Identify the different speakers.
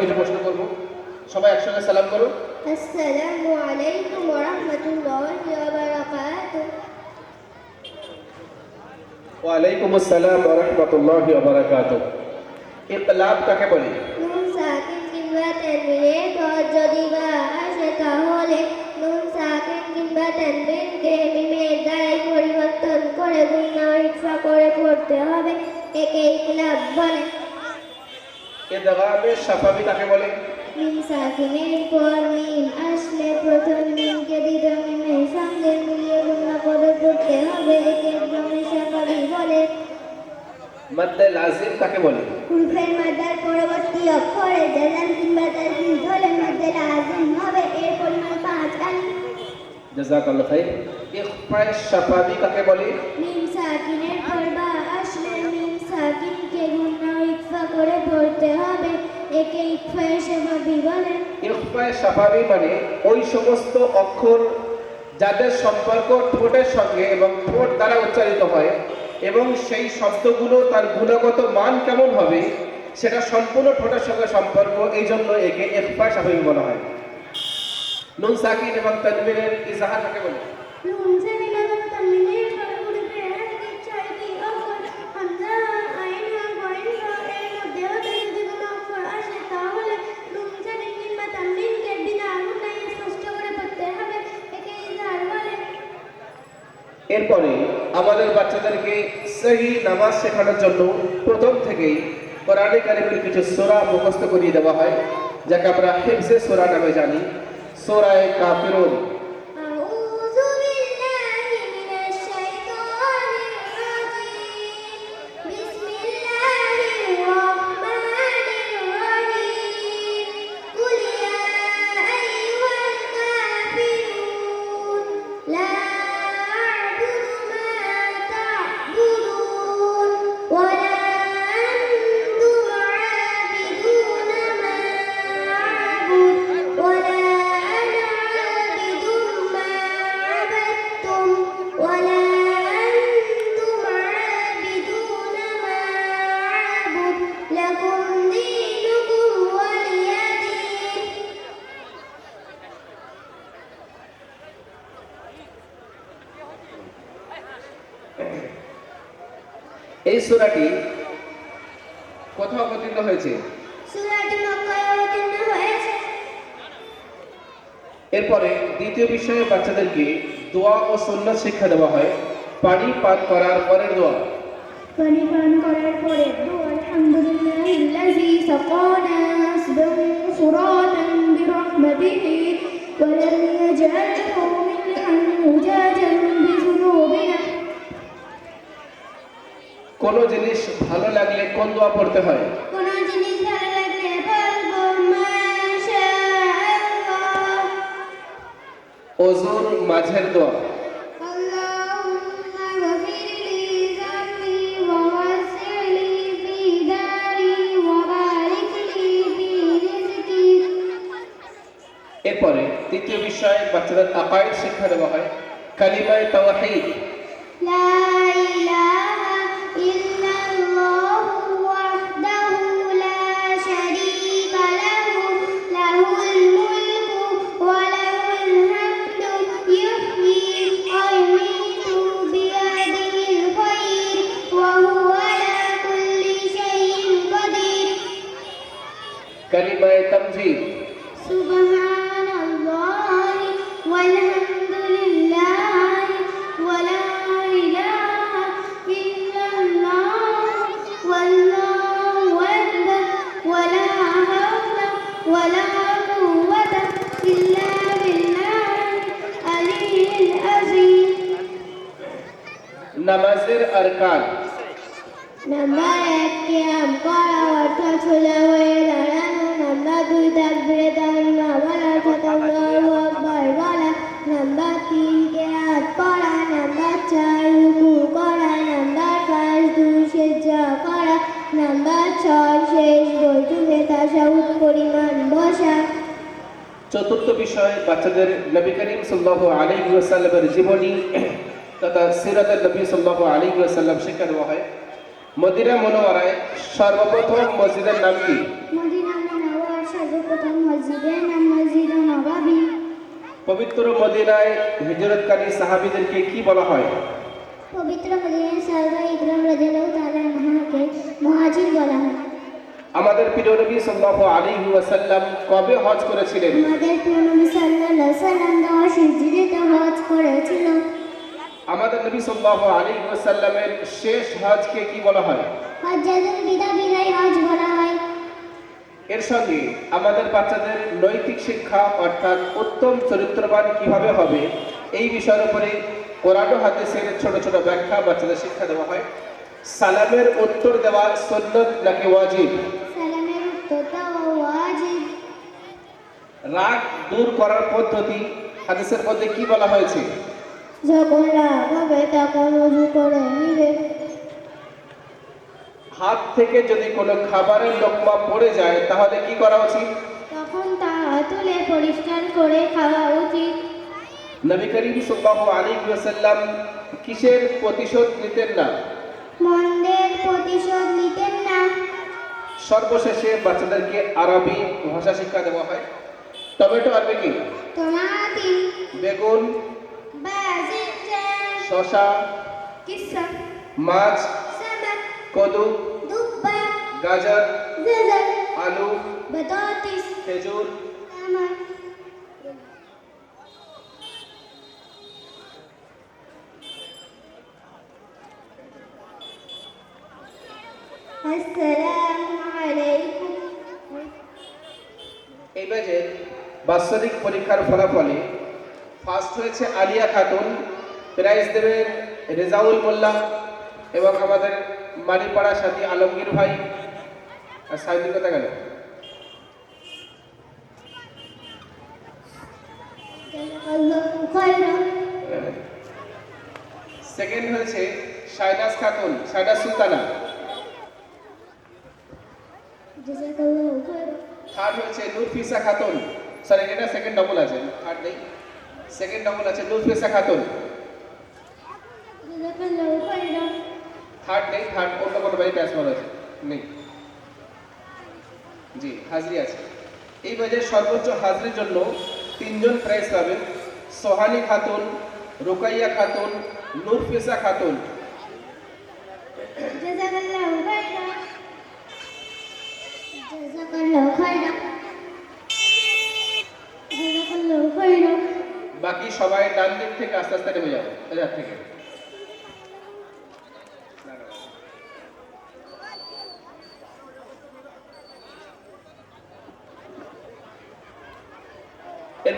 Speaker 1: কিছু প্রশ্ন করব। সবাই একসঙ্গে সালাম
Speaker 2: করো কিংবা যদি বা তাহলে কিংবা তানবীরকে মিমের দ্বারা পরিবর্তন করে গুণ ইচ্ছা করে পড়তে হবে। একে ইনকিলাব বলে।
Speaker 1: ইদগামে শাফাবি কাকে বলে?
Speaker 2: মিম সাকিনের পর মিম আসলে প্রথম মিমকে দ্বিতীয় মিমের সঙ্গে মিলিয়ে গুণা করে পড়তে হবে। একে ইকলামে শাফাবি বলে।
Speaker 1: মাদ্দে লাজিম কাকে বলে?
Speaker 2: হুরফের মাদার পরবর্তী অক্ষরে জাজান কিংবা তাজদিদ হলে মধ্যে লাজিম হবে। এর পরিমাণ পাঁচ আলিফ
Speaker 1: জাযাকাল্লাহু খাইর। ইখফায়ে শাফাবি কাকে বলে?
Speaker 2: মিম সাকিনের পর বা আসলে মিম সাকিনকে একে ইকফায়ে স্বাভাবিক বলে।
Speaker 1: ইখফায়ে শাফাবি মানে ওই সমস্ত অক্ষর যাদের সম্পর্ক ঠোঁটের সঙ্গে এবং ঠোঁট দ্বারা উচ্চারিত হয় এবং সেই শব্দগুলো তার গুণগত মান কেমন হবে সেটা সম্পূর্ণ ঠোঁটের সঙ্গে সম্পর্ক এই জন্য একে ইখফায়ে শাফাবি বলা হয়। নুন সাকিন এবং তানবীরের ইজাহার কাকে বলে?
Speaker 2: নুন সাকিন এবং তানবিনের পর হুরফের হারফে ছয়টি অক্ষর হামজা আইন হা গইন হা এর মধ্যে হতে যদি কোনো অক্ষর আসে তাহলে নুন সাকিন কিংবা তানবিনকে বিনা গুণায় স্পষ্ট করে পড়তে হবে একে ইজহার বলে
Speaker 1: এরপরে আমাদের বাচ্চাদেরকে সেই নামাজ শেখানোর জন্য প্রথম থেকেই কোরআনে কারিমের কিছু সোরা মুখস্থ করিয়ে দেওয়া হয়, যাকে আমরা হেফসে সোরা নামে জানি। সোরায় কাফিরুন। এই সূরাটি কোথাও অবতীর্ণ হয়েছে? এরপরে দ্বিতীয় বিষয়ে বাচ্চাদেরকে দোয়া ও সন্ন্যত শিক্ষা দেওয়া হয়। পানি পান করার পরের দোয়া।
Speaker 2: পানি পান করার পরে দোয়া আলহামদুলিল্লাহিল্লাযী সাকানা আসবান ফুরাতান বিরহমাতিহি ওয়া লাম ইয়াজআলহু
Speaker 1: কোন জিনিস ভালো লাগলে কোন দোয়া পড়তে হয়? ওজন মাঝের দোয়া। এরপরে তৃতীয় বিষয়ে বাচ্চাদের আপায় শিক্ষা দেওয়া হয়। কালিমায় তাওয়াহিদ
Speaker 2: লা
Speaker 1: কালিমায় তামজিদ
Speaker 2: سبحان الله والحمد لله ولا إله إلا الله والله أكبر ولا حول ولا قوة إلا بالله العلي العظيم
Speaker 1: নামাজের আরকান
Speaker 2: নাম্বার এক কিয়াম করা অর্থ ছোলা হয়ে দাঁড়ানো নাম্বার দুই বলা নাম্বার তিন পড়া নাম্বার চার রুকু করা নাম্বার পাঁচ দুই করা নাম্বার ছয় শেষ বৈঠকে পরিমাণ বসা
Speaker 1: চতুর্থ বিষয়, বাচ্চাদের নবী করিম সাল্লাহ আলী ওয়াসাল্লামের জীবনী, তথা সিরাতের নবী সাল্লাহ আলী ওয়াসাল্লাম শিক্ষা দেওয়া হয়। মদিনা মনোয়ারায় সর্বপ্রথম মসজিদের নাম কি?
Speaker 2: মসজিদ নবাবী।
Speaker 1: পবিত্র মদিনায় হিজরতকারী সাহাবীদেরকে কি বলা হয়?
Speaker 2: পবিত্র মদিনার সালবা ইকরাম রাদিয়াল্লাহু তাআলা আনহাকে মুহাজির বলা হয়।
Speaker 1: আমাদের প্রিয় নবী সাল্লাল্লাহু আলাইহি ওয়াসাল্লাম কবে হজ করেছিলেন?
Speaker 2: আমাদের প্রিয় নবী সাল্লাল্লাহু আলাইহি সাল্লাম দশ হিজরিতে হজ করেছিল।
Speaker 1: আমাদের নবী সাল্লাল্লাহু আলাইহি ওয়াসাল্লামের শেষ হজকে কি বলা হয়?
Speaker 2: হজ্জাতুল বিদা বিদায় হজ বলা হয়।
Speaker 1: এর সঙ্গে আমাদের বাচ্চাদের নৈতিক শিক্ষা অর্থাৎ উত্তম চরিত্রবান কীভাবে হবে এই বিষয়ের উপরে কোরআন ও হাদিসের ছোট ছোট ব্যাখ্যা বাচ্চাদের শিক্ষা দেওয়া হয়। সালামের উত্তর দেওয়া সন্ন্যত নাকি ওয়াজিব?
Speaker 2: সালামের উত্তরটা ওয়াজিব।
Speaker 1: রাগ দূর করার পদ্ধতি হাদিসের মধ্যে কি বলা হয়েছে?
Speaker 2: যখন রাগ হবে তখন উজু করে নিবে।
Speaker 1: হাত থেকে যদি কোনো খাবারের লোকমা পড়ে যায় তাহলে কি করা উচিত?
Speaker 2: তখন তা তুলে পরিষ্কার করে খাওয়া উচিত।
Speaker 1: নবী করিম সাল্লাল্লাহু আলাইহি ওয়াসাল্লাম কিসের প্রতিশোধ নিতেন না?
Speaker 2: মন্দের প্রতিশোধ নিতেন না।
Speaker 1: সর্বশেষে বাচ্চাদেরকে আরবি ভাষা শিক্ষা দেওয়া হয়। টমেটো আরবি কি?
Speaker 2: তোমাতি
Speaker 1: বেগুন
Speaker 2: বাজিজান
Speaker 1: শশা
Speaker 2: কিসা
Speaker 1: মাছ
Speaker 2: সামাক
Speaker 1: কদু
Speaker 2: দুব্বা
Speaker 1: গাজর আলু
Speaker 2: বতাতিস
Speaker 1: খেজুর। এই ব্যাচে বাৎসরিক পরীক্ষার ফলাফলে ফার্স্ট হয়েছে আলিয়া খাতুন প্রাইজ দেবেন রেজাউল মোল্লা এবং আমাদের মানিপাড়া সাথী আলমগীর ভাই। আর সাহিত্যিক কথা গেল সেকেন্ড হয়েছে শাইনাজ খাতুন শাইনাজ সুলতানা। থার্ড হয়েছে নুরফিসা খাতুন। সরি এটা সেকেন্ড ডবল আছে থার্ড নেই। সেকেন্ড ডবল আছে নুরফিসা খাতুন। থার্ড নেই থার্ড অন্য কোনো বাড়ি ট্রান্সফার আছে? নেই। জি হাজরি আছে। এই বাজে সর্বোচ্চ হাজরির জন্য তিনজন প্রাইজ পাবেন। সোহানি খাতুন রুকাইয়া খাতুন নুরফিসা খাতুন। বাকি সবাই ডান দিক থেকে আস্তে আস্তে নেমে যাবে থেকে।